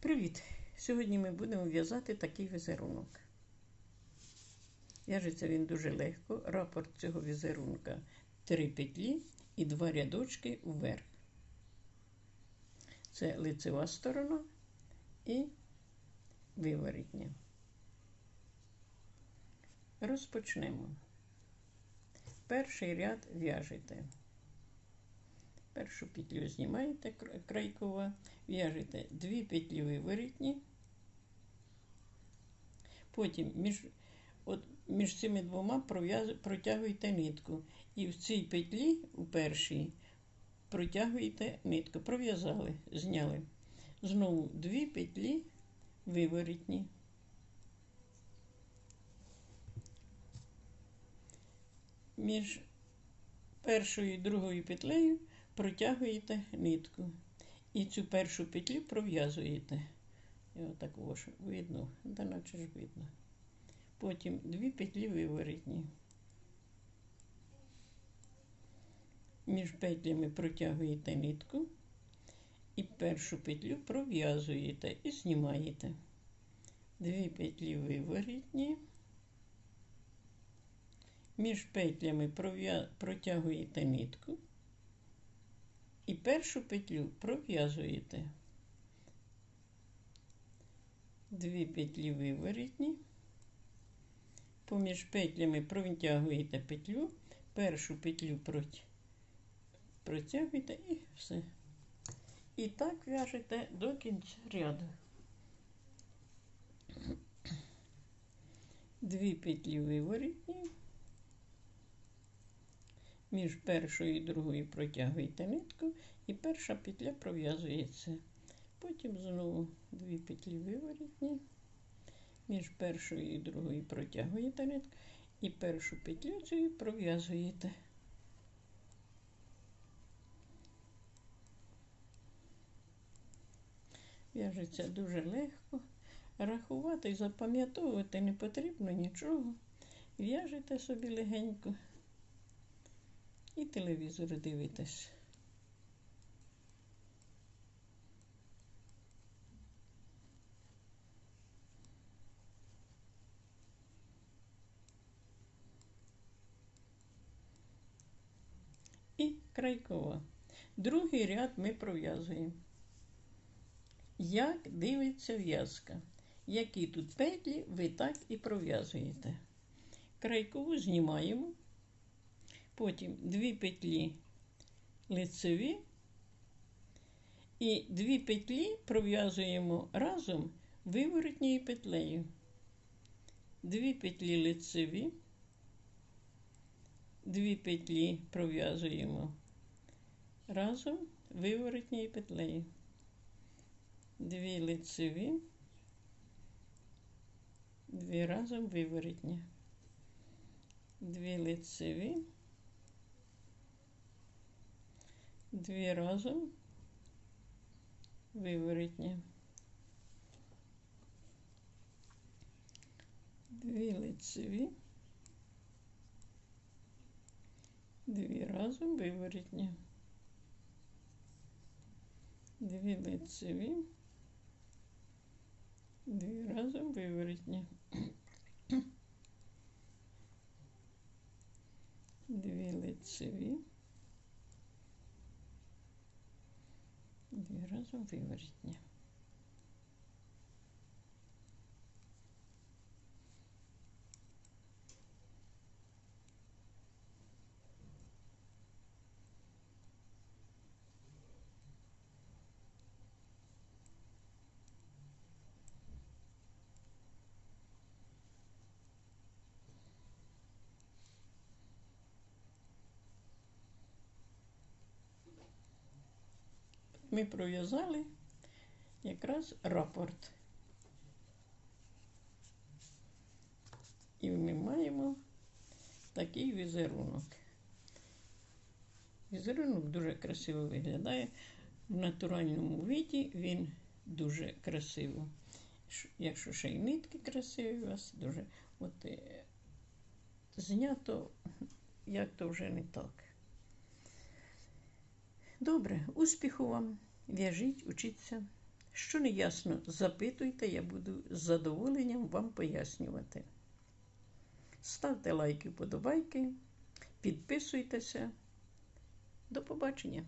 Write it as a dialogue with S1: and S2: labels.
S1: Привіт! Сьогодні ми будемо в'язати такий візерунок. В'яжеться він дуже легко. Рапорт цього візерунка 3 петлі і 2 рядочки вверх. Це лицева сторона і виворітня. Розпочнемо. Перший ряд в'яжете. Першу петлю знімаєте крайкова, в'яжете дві петлі виворітні, потім між от, між цими двома протягуєте нитку. І в цій петлі, у першій, протягуєте нитку. Пров'язали, зняли. Знову дві петлі виворітні. Між першою і другою петлею протягуєте нитку. І цю першу петлю пров'язуєте. І отак ось видно, да наче ж видно. Потім дві петлі виворітні. Між петлями протягуєте нитку і першу петлю пров'язуєте і знімаєте. Дві петлі виворітні. Між петлями протягуєте нитку і першу петлю пров'язуєте. Дві петлі виворітні, поміж петлями протягуєте петлю, першу петлю протягуєте і все. І так в'яжете до кінця ряду. Дві петлі виворітні. Між першою і другою протягуєте нитку і перша петля пров'язується. Потім знову дві петлі виворітні. Між першою і другою протягуєте нитку і першу петлю цю пров'язуєте. В'яжеться дуже легко. Рахувати і запам'ятовувати не потрібно нічого. В'яжете собі легенько і телевізор дивитесь. І крайкова. Другий ряд ми пров'язуємо. Як дивиться в'язка? Які тут петлі, ви так і пров'язуєте. Крайкову знімаємо. Потім дві петлі лицеві і дві петлі пров'язуємо разом виворотньою петлею. Дві петлі лицеві, дві петлі пров'язуємо разом виворотньою петлею. Дві лицеві, дві разом виворотні. Дві лицеві. Дві разом виворотні. Дві лицеві, дві разом виворотні. Дві лицеві, дві разом виворотні. Дві лицеві. Дві разом ми пров'язали якраз рапорт. І ми маємо такий візерунок. Візерунок дуже красиво виглядає. В натуральному виді він дуже красиво. Якщо ще й нитки красиві у вас, дуже от е, знято, як то вже не так. Добре, успіху вам! В'яжіть, учіться, Що не ясно, запитуйте, я буду з задоволенням вам пояснювати. Ставте лайки, вподобайки, підписуйтеся. До побачення!